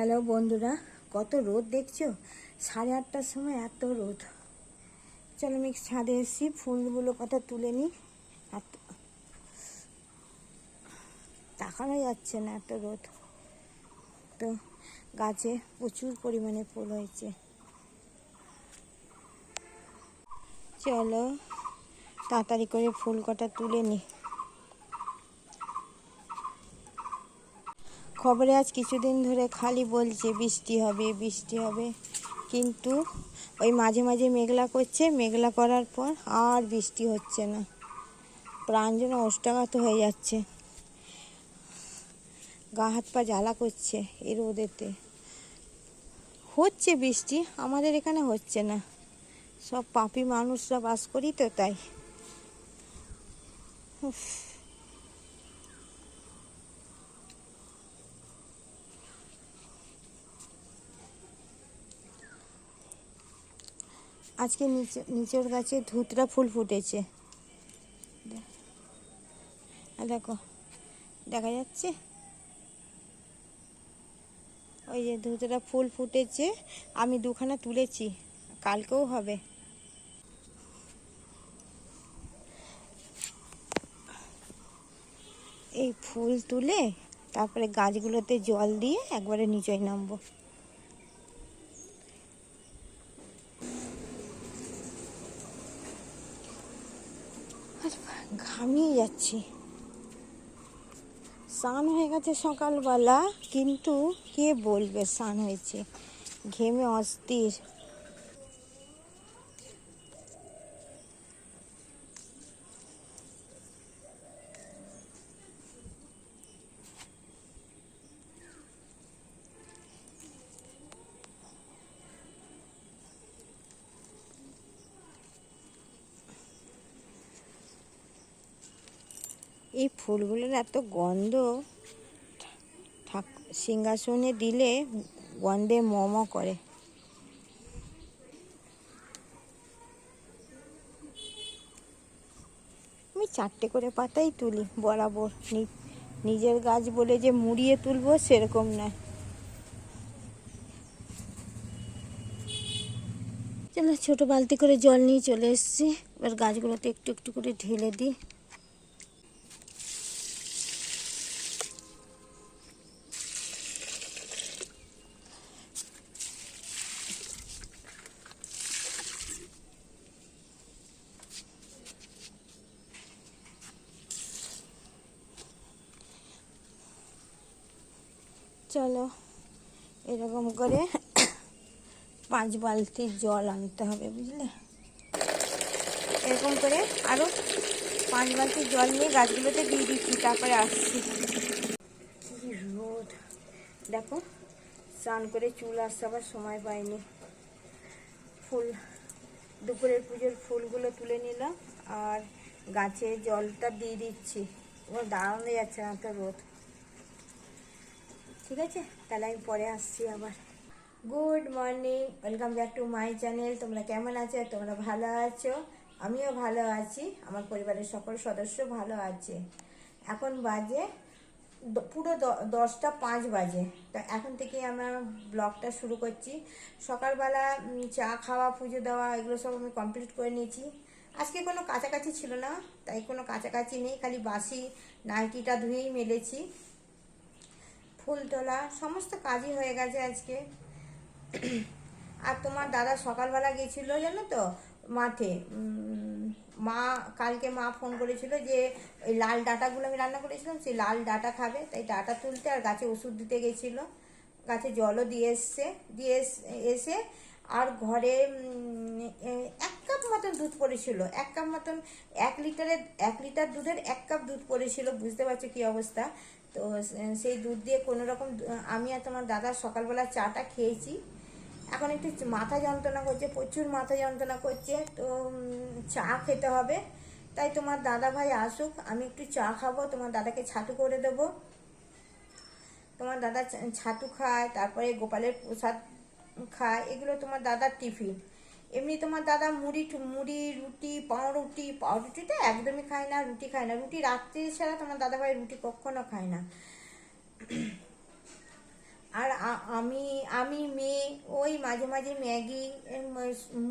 Hello বন্ধুরা, কত রোদ দেখছ? সাড়ে আটটার সময় এত রোদ। চলো আমি ছাদে এসেছি, ফুলগুলো কথা তুলে নিই। এত তাকানো যাচ্ছে না এত রোদ। তো গাছে প্রচুর পরিমাণে ফুল হয়েছে। চলো তাড়াতাড়ি করে ফুল কটা তুলে নিই। খবরে আজ কিছুদিন ধরে খালি বলছে, বৃষ্টি হবে বৃষ্টি হবে। কিন্তু ওই মাঝে মাঝে মেঘলা করছে, মেঘলা করার পর আর বৃষ্টি হচ্ছে না। প্রাণ যেন অষ্টাঘাত হয়ে যাচ্ছে। গা হাত পা জ্বালা করছে এই রোদেতে। হচ্ছে বৃষ্টি, আমাদের এখানে হচ্ছে না। সব পাপি মানুষরা বাস করি তো তাই। উফ। আজকে নিচে নিচের গাছে ধুতরা ফুল ফুটেছে। দেখো, দেখা যাচ্ছে? ওই যে ধুতরা ফুল ফুটেছে, আমি দুখানা তুলেছি, কালকেও হবে। এই ফুল তুলে তারপরে গাছগুলোতে জল দিয়ে একবারে নিচয় নামবো আর ঘামিয়ে যাচ্ছি। স্নান হয়ে গেছে সকালবেলা কিন্তু কে বলবে স্নান হয়েছে? ঘেমে অস্থির এই ফুলগুলোর এত গন্ধ। ঠাক সিংহাসনে দিলে গন্ধে মম করে। আমি চারটে করে পাতাই তুলি, বরাবর। নিজের গাছ বলে যে মুড়িয়ে তুলবো সেরকম নয়। চলো ছোট বালতি করে জল নিয়ে চলে এসেছি। এবার গাছগুলোতে একটু একটু করে ঢেলে দিই। চলো, এরকম করে পাঁচ বালতি জল আনতে হবে, বুঝলে? এরকম করে আরও পাঁচ বালতি জল নিয়ে গাছগুলোতে দিয়ে দিচ্ছি, তারপরে আসছি। রোদ। দেখো, স্নান করে চুল আসতে আবার সময় পাইনি। ফুল, দুপুরের পুজোর ফুলগুলো তুলে নিলাম আর গাছে জলটা দিয়ে দিচ্ছি। এবার দাঁড়ানো যাচ্ছে না তো রোদ। ঠিক আছে? তাহলে আমি পরে আসছি আবার। Good morning welcome back to my channel তোমরা কেমন আছো? তোমরা ভালো আছো? আমিও ভালো আছি। আমার পরিবারের সকল সদস্য ভালো আছে। এখন বাজে পুরো দশটা পাঁচ বাজে। তা এখন থেকে আমার ব্লগটা শুরু করছি। সকালবেলা চা খাওয়া, পুজো দেওয়া, এগুলো সব আমি কমপ্লিট করে নিয়েছি। আজকে কোনো কাছাকাছি ছিল না, তাই কোনো কাছাকাছি নেই, খালি বাসি নাইটিটা ধুয়েই মেলেছি। ফুল তোলা, সমস্ত কাজই হয়ে গেছে আজকে। আর তোমার দাদা সকালবেলা গেছিল জানো তো মাঠে? মা, কালকে মা ফোন করেছিল যে ওই লাল ডাটাগুলো আমি রান্না করেছিলাম, সেই লাল ডাটা খাবে। তাই ডাটা তুলতে আর গাছে ওষুধ দিতে গেছিল। গাছে জলও দিয়ে এসছে, দিয়ে এস- আর ঘরে এক কাপ মতন দুধ পড়েছিল। এক কাপ মতন এক লিটারের, এক লিটার দুধের এক কাপ দুধ পড়েছিল। বুঝতে পারছ কি অবস্থা? তো সেই দুধ দিয়ে কোনো রকম আমি আর তোমার দাদা সকালবেলা চাটা খেয়েছি। এখন একটু মাথা যন্ত্রণা করছে, প্রচুর মাথা যন্ত্রণা করছে, তো চা খেতে হবে। তাই তোমার দাদা ভাই আসুক, আমি একটু চা খাব, তোমার দাদাকে ছাতু করে দেবো। তোমার দাদা ছাতু খায়, তারপরে গোপালের প্রসাদ খায়, এগুলো তোমার দাদার টিফিন। এমনি তোমার দাদা মুড়ি মুড়ি, রুটি, পাউরুটি পাউরুটিটা একদমই খায় না, রুটি খায় না। রুটি রাত্রি ছাড়া তোমার দাদা ভাই রুটি কখনো খায় না। আর আমি আমি মেয়ে, ওই মাঝে মাঝে ম্যাগি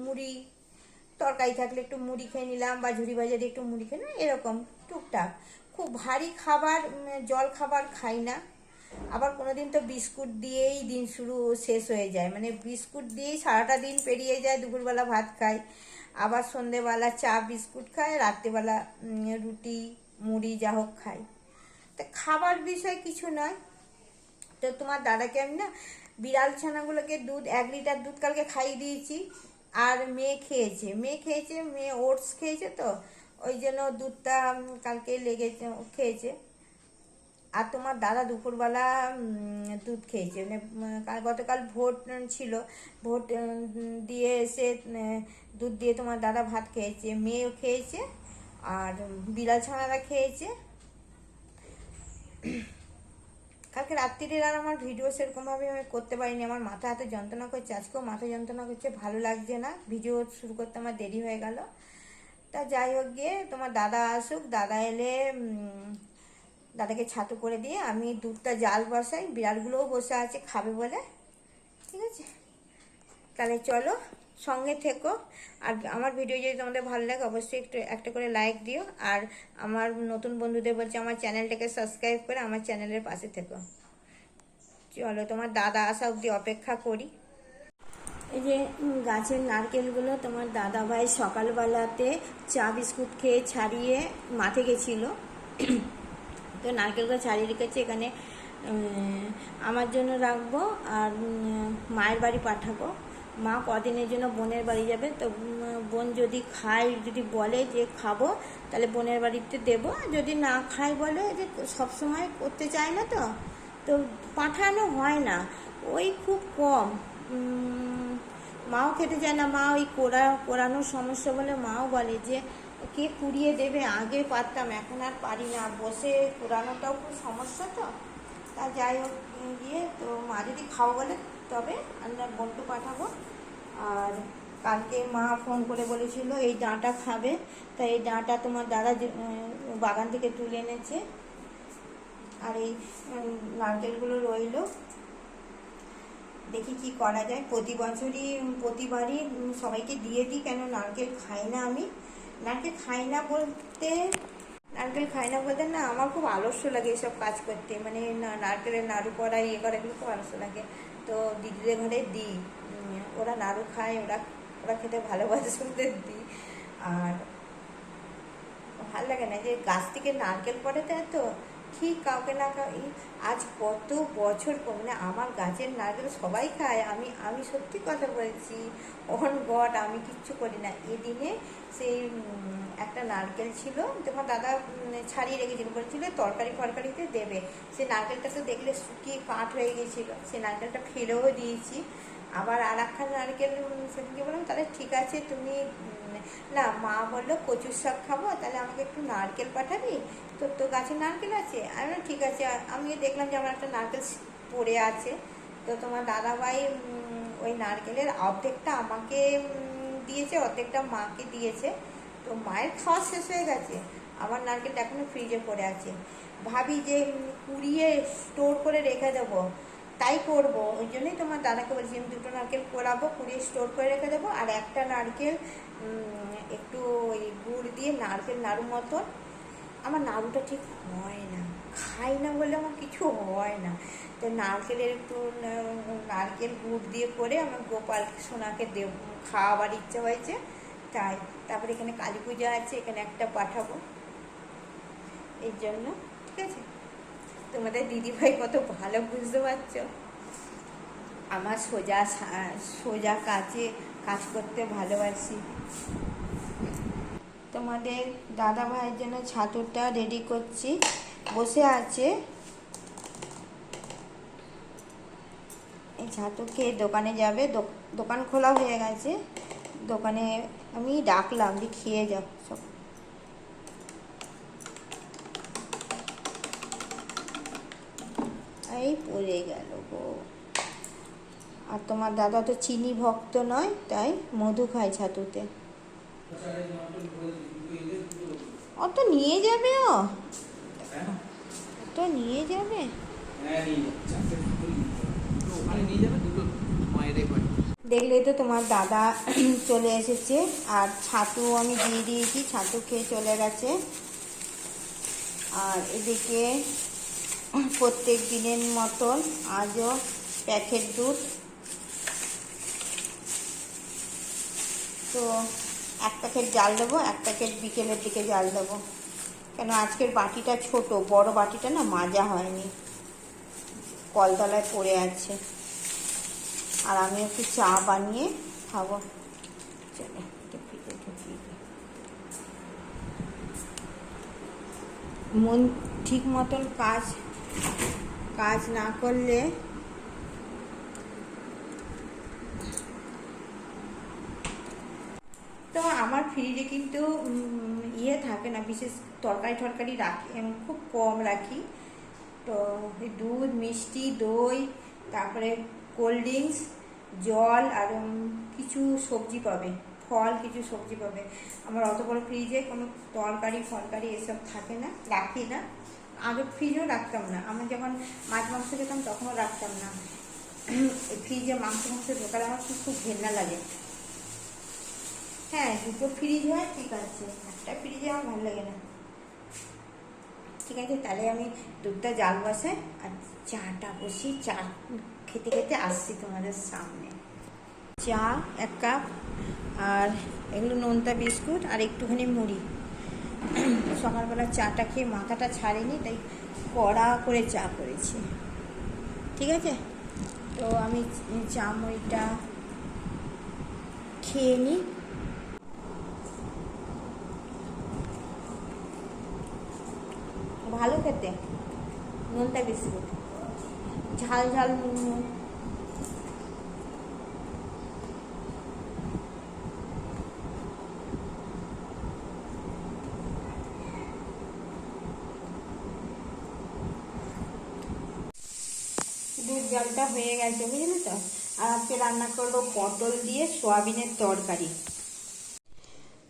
মুড়ি, তরকারি থাকলে একটু মুড়ি খেয়ে নিলাম বা ঝুড়ি বাজারে একটু মুড়ি খেয়ে নিলাম, এরকম, টুকটাক। খুব ভারী খাবার জল খাবার খাই না। আবার কোনোদিন তো বিস্কুট দিয়েই দিন শুরু শেষ হয়ে যায়। মানে বিস্কুট দিয়েই সারাটা দিন পেরিয়ে যায়, দুপুরবেলা ভাত খাই, আবার সন্ধেবেলা চা, বিস্কুট খাই, রাত্রেবেলা রুটি, মুড়ি যা হোক খাই। তা খাবার বিষয় কিছু নয়। তো তোমার দাদাকে আমি না বিড়াল ছানাগুলোকে দুধ, এক লিটার দুধ কালকে খাইয়ে দিয়েছি আর মেয়ে খেয়েছে। মেয়ে খেয়েছে, মেয়ে ওটস খেয়েছে তো, ওই জন্য দুধটা কালকে লেগেছে, খেয়েছে। আর তোমার দাদা দুপুরবেলা দুধ খেয়েছে। মানে কাল, গতকাল ভোট ছিল। ভোট দিয়ে এসে দুধ দিয়ে তোমার দাদা ভাত খেয়েছে, মেয়েও খেয়েছে, আর বিড়াল ছানারা খেয়েছে। কালকে রাত্রির আর আমার ভিডিও সেরকমভাবে আমি করতে পারিনি। আমার মাথা এত যন্ত্রণা করছে। আজকেও মাথা যন্ত্রণা করছে, ভালো লাগছে না। ভিডিও শুরু করতে আমার দেরি হয়ে গেল। তা যাই হোক গিয়ে তোমার দাদা আসুক। দাদা এলে দাদাকে ছাতু করে দিয়ে আমি দুধটা জাল বসাই, বিড়ালগুলোও বসে আছে, খাবে বলে। ঠিক আছে? তাহলে চলো, সঙ্গে থেকো। আর আমার ভিডিও যদি তোমাদের ভালো লাগে, অবশ্যই একটু, একটা করে লাইক দিও। আর আমার নতুন বন্ধুদের বলছে, আমার চ্যানেলটাকে সাবস্ক্রাইব করে আমার চ্যানেলের পাশে থেকো। চলো, তোমার দাদা আসা অবধি অপেক্ষা করি। এই যে গাছের নারকেলগুলো তোমার দাদা ভাই সকালবেলাতে চা বিস্কুট খেয়ে ছাড়িয়ে মাঠে গেছিল। তো নারকেলগুলো ছাড়িয়ে রেখেছে, এখানে আমার জন্য রাখব আর মায়ের বাড়ি পাঠাবো। মা কদিনের জন্য বোনের বাড়ি যাবে, তো বোন যদি খায়, যদি বলে যে খাব, তাহলে বোনের বাড়িতে দেবো। যদি না খায় বলে যে সবসময় করতে চায় না তো তো পাঠানো হয় না। ওই খুব কম মাও খেতে চায় না। মা ওই কোরা, কোরানোর সমস্যা বলে মাও বলে যে কে কুড়িয়ে দেবে, আগে পারতাম, এখন আর পারি না। বসে কোরানোটাও খুব সমস্যা তো। তা যাই হোক গিয়ে তো মা যদি খাও বলে, তবে আমরা বন্টু পাঠাবো। আর কালকে মা ফোন করে বলেছিল, এই ডাঁটা খাবে। তাই এই ডাঁটা তোমার দাদা বাগান থেকে তুলে এনেছে। আর এই নারকেলগুলো রইল। দেখি কি করা যায়। প্রতি বছরই, প্রতিবারই সবাইকে দিয়ে দিই, কেন নারকেল খাই না আমি। নারকেল খাই না বলতে? নারকেল খাই না বলতে না, আমার খুব আলস্য লাগে এসব কাজ করতে। মানে নারকেলের নাড়ু করা ইয়ে করা এগুলো খুব আলস্য লাগে। তো দিদিদের ঘরে দিই। ওরা নাড়ু খায়, ওরা ওরা খেতে ভালোবাসে, ওদের দিই। আর ভালো লাগে না যে গাছ থেকে নারকেল পড়ে দেয় তো ঠিক কাউকে না এই আজ কত বছর পর মানে আমার গাছের নারকেল সবাই খায়। আমি আমি সত্যি কথা বলছি। অন গড, আমি কিচ্ছু করি না। এদিনে সেই একটা নারকেল ছিল তোমার দাদা ছাড়িয়ে রেখেছিল, বলছিল তরকারি ফরকারিতে দেবে। সে নারকেলটা তো দেখলে শুকিয়ে কাঠ হয়ে গেছিল। সে নারকেলটা ফেলেও দিয়েছি। আবার আর একখান নারকেল সেদিনকে বললাম, তাহলে ঠিক আছে, তুমি না, মা বলল, কচুর শাক খাব, তাহলে আমাকে একটু নারকেল পাঠাবি? তোর তো গাছে নারকেল আছে? আমি ঠিক আছে। আর আমি দেখলাম যে আমার একটা নারকেল পড়ে আছে। তো তোমার দাদাভাই ওই নারকেলের অর্ধেকটা আমাকে দিয়েছে, অর্ধেকটা মাকে দিয়েছে। তো মায়ের খাওয়া শেষ হয়ে গেছে। আমার নারকেলটা এখনও ফ্রিজে পড়ে আছে। ভাবি যে কুড়িয়ে স্টোর করে রেখে দেবো। তাই করব। ওই জন্যই তোমার দাদাকে বলছি, আমি দুটো নারকেল কোড়াবো কুড়িয়ে স্টোর করে রেখে দেবো, আর একটা নারকেল একটু ওই গুড় দিয়ে নারকেল নাড়ু মতন। আমার নাড়ুটা ঠিক হয় না, খাই না বলে আমার কিছু হয় না। তো নারকেলের একটু নারকেল গুড় দিয়ে করে আমার গোপাল সোনাকে দেব খাওয়াবার ইচ্ছা হয়েছে। তাই, তারপরে এখানে কালী পূজা আছে, এখানে একটা পাঠাবো। এই জন্য, ঠিক আছে? তোমাদের দিদিভাই কত ভালো বুঝতে পারছ? আমার সোজা সোজা কাজে, কাজ করতে ভালোবাসি। তোমাদের দাদা ভাইয়ের জন্য ছাতুটা রেডি করছি। বসে আছে। এই ছাতু খেয়ে দোকানে যাবে। দোকান খোলা হয়ে গেছে। দোকানে আমি ডাকলাম যে খেয়ে যাও। সব এই পড়ে গেল গো। আর তোমার দাদা তো চিনি ভক্ত নয়, তাই মধু খায় ছাতুতে। অত নিয়ে যাবে ও? অত নিয়ে যাবে? দেখলেই তো তোমার দাদা চলে এসেছে, আর ছাতু আমি দিয়ে দিয়েছি, ছাতু খেয়ে চলে গেছে। আর এদিকে প্রত্যেক দিনের মতন আজও প্যাকেট দুধ। তো এক প্যাকেট জাল দেবো, এক প্যাকেট বিকেলের দিকে জাল দেবো। কেন আজকের বাটিটা ছোট, বড় বাটিটা না মাজা হয়নি। কলতলায় পড়ে আছে। আর আমি একটু চা বানিয়ে খাব। চলো মন ঠিক মতন কাজ কাজ না করলে তো আমার ফ্রিজে কিন্তু ইয়ে থাকে না, বিশেষ তরকারি টরকারি রাখি খুব কম রাখি। তো দুধ, মিষ্টি, দই, তারপরে কোল্ড ড্রিঙ্কস জল আর কিছু সবজি পাবে, ফল, কিছু সবজি পাবে। আমার অত বড় ফ্রিজে কোনো তরকারি ফলকারি এসব থাকে না, রাখি না। আগে ফ্রিজও রাখতাম না। আমি যখন মাছ মাংস খেতাম তখনও রাখতাম না। ফ্রিজে মাংস মাংস ঢোকালে আমার খুব খুব ঘেন্না লাগে। হ্যাঁ দুটো ফ্রিজ হয়, ঠিক আছে। একটা ফ্রিজে আমার ভালো লাগে না। ঠিক আছে, তাহলে আমি দুধটা জাল বসে আর চাটা বসি চা খেতে খেতে আসছি তোমাদের সামনে। চা, এক কাপ, আর এগুলো নোনতা বিস্কুট আর একটুখানি মুড়ি। সকালবেলা চাটা খেয়ে মাথাটা ছাড়েনি, তাই কড়া করে চা করেছি। ঠিক আছে? তো আমি চা মুড়িটা খেয়ে নিই ভালো খেতে, নুনটা বিস্কুট ঝাল ঝাল নুন নুন দুধ জলটা হয়ে গেছে, বুঝলি তো? আর আজকে রান্না করব পটল দিয়ে সোয়াবিনের তরকারি।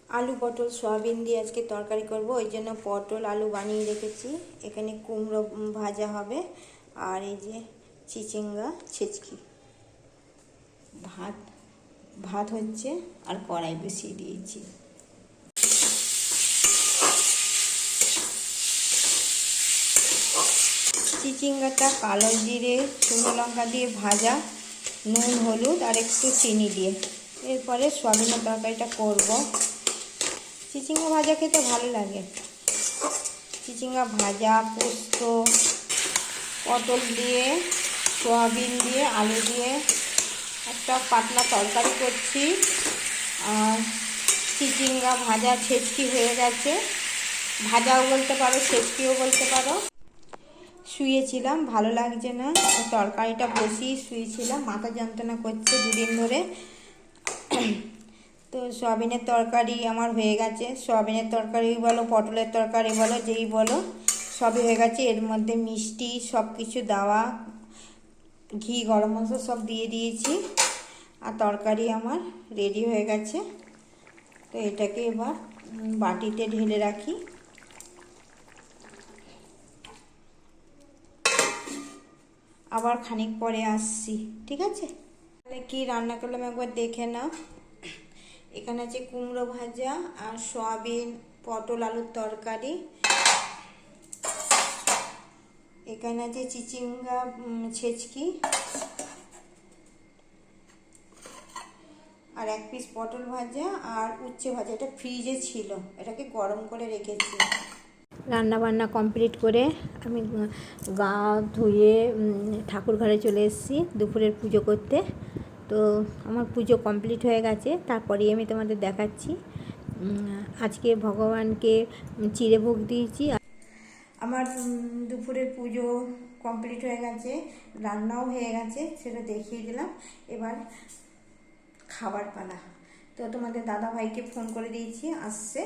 আলু পটল, সয়াবিন দিয়ে আজকে তরকারি করব, ওই জন্য পটল, আলু বানিয়ে রেখেছি। এখানে কুমড়ো ভাজা হবে, আর এই যে চিচিঙ্গা, ছেচকি। ভাত ভাত হচ্ছে, আর কড়াই বসিয়ে দিয়েছি। চিচিঙ্গাটা কালো জিরে, শুকনো লঙ্কা দিয়ে ভাজা, নুন, হলুদ আর একটু চিনি দিয়ে। এরপরে সয়াবিনের তরকারিটা করব। চিচিঙ্গা ভাজা খেতে ভালো লাগে। চিচিঙ্গা ভাজা, পোস্ত, পটল দিয়ে, সয়াবিন দিয়ে, আলু দিয়ে একটা পাতলা তরকারি করছি। আর চিচিঙ্গা ভাজা ছেচকি হয়ে গেছে। ভাজাও বলতে পারো ছেচকিও বলতে পারো। শুয়েছিলাম, ভালো লাগছে না। তরকারিটা বসিয়ে শুয়েছিলাম, মাথা যন্ত্রণা করছে দুদিন ধরে। তো সয়াবিনের তরকারি আমার হয়ে গেছে। সয়াবিনের তরকারি বলো, পটলের তরকারি বলো, যেই বলো, সবই হয়ে গেছে। এর মধ্যে মিষ্টি সব কিছু দেওয়া, ঘি, গরম মশলা সব দিয়ে দিয়েছি। আর তরকারি আমার রেডি হয়ে গেছে। তো এটাকে এবার বাটিতে ঢেলে রাখি। আবার খানিক পরে আসছি, ঠিক আছে? তাহলে কি রান্না করলাম একবার দেখে নাও। এখানে আছে কুমড়ো ভাজা আর সয়াবিন, পটল আলুর তরকারি। এখানে আছে চিচিঙ্গা ছেচকি। আর এক পিস পটল ভাজা আর উচ্ছে ভাজা, এটা ফ্রিজে ছিল। এটাকে গরম করে রেখেছি। রান্না বান্না কমপ্লিট করে আমি গা ধুয়ে ঠাকুর ঘরে চলে এসেছি দুপুরের পুজো করতে। তো আমার পুজো কমপ্লিট হয়ে গেছে, তারপরেই আমি তোমাদের দেখাচ্ছি। আজকে ভগবানকে চিড়ে ভোগ দিয়েছি। আমার দুপুরের পুজো কমপ্লিট হয়ে গেছে, রান্নাও হয়ে গেছে, সেটা দেখিয়ে দিলাম। এবার খাবার পালা। তো তোমাদের দাদা ভাইকে ফোন করে দিয়েছি, আসছে।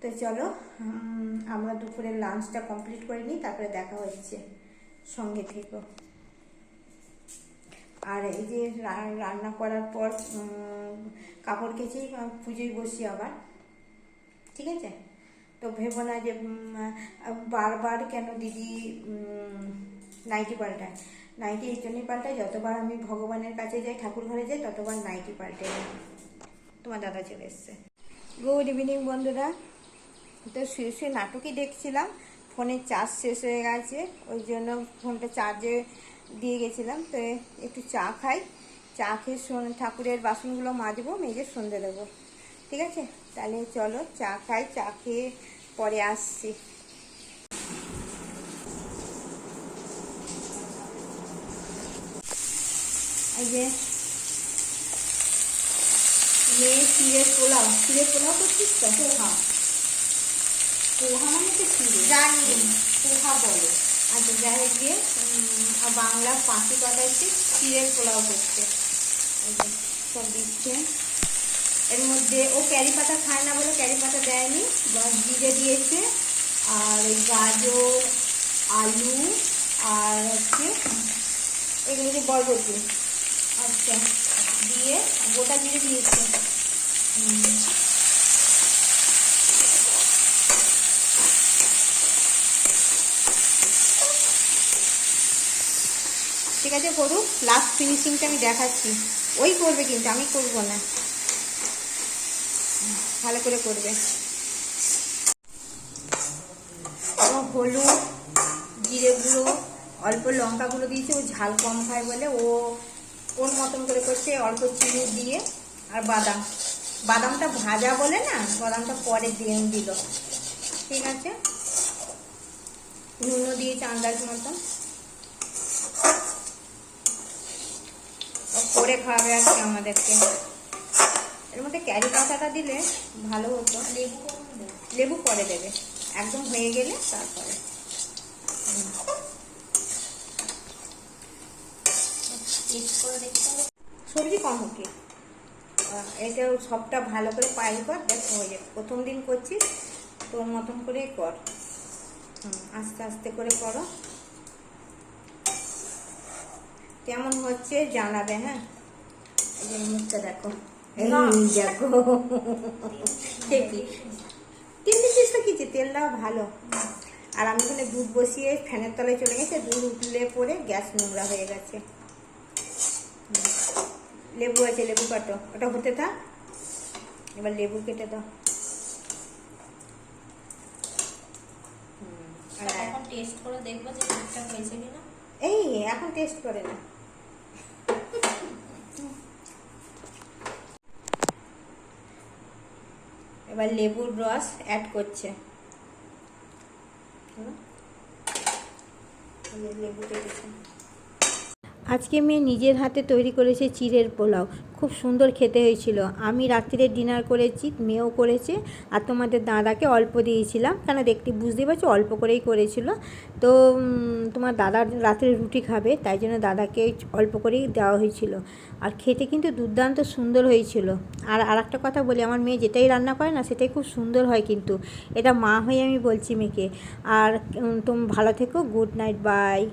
তো চলো আমরা দুপুরের লাঞ্চটা কমপ্লিট করে নিই, তারপরে দেখা হচ্ছে সঙ্গে থেকো আর এই যে রান্না করার পর কাপড় কেচেই পুজোয় বসি আবার, ঠিক আছে? তো ভেবো না যে বারবার কেন দিদি নাইটি পাল্টায়? নাইটি এই জন্যই পাল্টায়, যতবার আমি ভগবানের কাছে যাই, ঠাকুর ঘরে যাই, ততবার নাইটি পাল্টে তোমার দাদা চলে এসছে। গুড ইভিনিং বন্ধুরা। তো শুয়ে শুয়ে নাটকই দেখছিলাম। ফোনের চার্জ শেষ হয়ে গেছে, ওই জন্য ফোনটা চার্জে দিয়ে গেছিলাম। তো একটু চা খাই, চা খেয়ে শোন, ঠাকুরের বাসনগুলো মাজবো, মেজে সন্ধে দেবো। ঠিক আছে? তাহলে চলো চা খাই, চা খেয়ে পরে আসছি। এই পোলাও পোলাও করছিস তো? পোহা পোহা মানে তো চিড়ে। জানি। পোহা বলে। আচ্ছা যাই হোক গিয়ে বাংলা পাঁচি কথা হচ্ছে চিড়ের পোলাও করছে। সব দিচ্ছে। এর মধ্যে ও ক্যারি পাতা খায় না বলে ক্যারি পাতা দেয়নি বা জিরে দিয়েছে। আর গাজর আলু আর হচ্ছে এগুলো যে বরবটি। আচ্ছা দিয়ে গোটা জিরে দিয়েছে। ঠিক আছে করুক লাস্ট ফিনিশিংটা আমি দেখাচ্ছি। ওই করবে কিন্তু, আমি করব না। ভালো করে করবে। হলুদ, জিরে গুঁড়ো, অল্প লঙ্কা গুঁড়ো দিয়েছে, ও ঝাল কম খায় বলে ও ওর মতন করে করছে, অল্প চিনি দিয়ে আর বাদাম। বাদামটা ভাজা বলে না, বাদামটা পরে দিয়ে দিল। ঠিক আছে? নুনও দিয়েছে আন্দাজ মতন। করে খাওয়াবে আজকে আমাদেরকে। এর মধ্যে ক্যারি পাতাটা দিলে ভালো হতো। লেবু লেবু পরে দেবে। একদম হয়ে গেলে তারপরে। সবজি কম হোক এটা সবটা ভালো করে পাইল কর, দেখ হয়ে যাবে প্রথম দিন করছিস, তোর মতন করেই কর। আস্তে আস্তে করে করো। কেমন হচ্ছে জানাবে হ্যাঁ? এই যে মুখটা দেখো। দেখো। তিন দিন তো কিছু তেল দেওয়া ভালো। আর আমি ওখানে দুধ বসিয়ে ফ্যানের তলায় চলে গেছে দুধ উঠলে পরে গ্যাস নোংরা হয়ে গেছে। লেবু আছে লেবু কাটো। ওটা হতে থাক। এবার লেবু কেটে দাও। এখন টেস্ট করে দেখব যে ঠিকঠাক হয়েছে কিনা। এই এখন টেস্ট করে না। এবার লেবুর রস অ্যাড করছে। লেবু কেটেছে আজকে মেয়ে নিজের হাতে তৈরি করেছে চিড়ের পোলাও। খুব সুন্দর খেতে হয়েছিল। আমি রাত্রিরে ডিনার করেছি, মেয়েও করেছে, আর তোমাদের দাদাকে অল্প দিয়েছিলাম। কেন দেখতে বুঝতে পারছ? অল্প করেই করেছিল। তো তোমার দাদা রাত্রে রুটি খাবে, তাই জন্য দাদাকে অল্প করেই দেওয়া হয়েছিল। আর খেতে কিন্তু দুর্দান্ত সুন্দর হয়েছিল। আর আর একটা কথা বলি, আমার মেয়ে যেটাই রান্না করে না, সেটাই খুব সুন্দর হয় কিন্তু। এটা মা হয়ে আমি বলছি মেয়েকে। আর তুমি ভালো থেকো গুড নাইট বাই